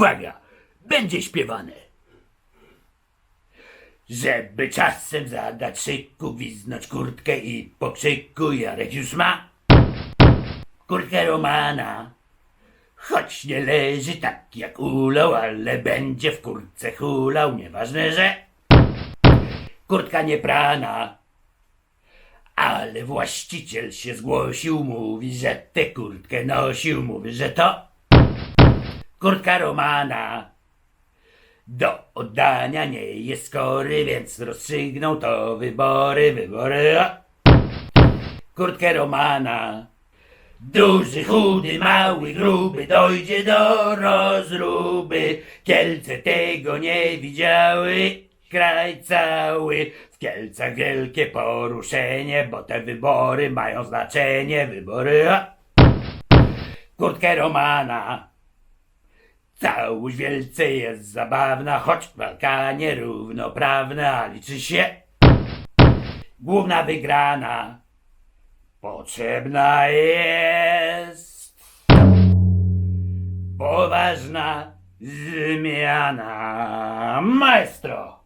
Uwaga, będzie śpiewane. Żeby czasem zadać szyku, gwiznąć kurtkę i po krzyku Jarek już ma kurtkę Romana. Choć nie leży tak jak ulał, ale będzie w kurtce hulał, nieważne, że kurtka nie prana. Ale właściciel się zgłosił, mówi, że tę kurtkę nosił, mówi, że to kurtka Romana. Do oddania nie jest skory, więc rozstrzygnął to wybory, wybory. Kurtkę Romana. Duży, chudy, mały, gruby, dojdzie do rozruby. Kielce tego nie widziały, kraj cały. W Kielcach wielkie poruszenie, bo te wybory mają znaczenie, wybory. Kurtkę Romana. Całość wielce jest zabawna, choć walka nierównoprawna, liczy się główna wygrana. Potrzebna jest poważna zmiana. Maestro!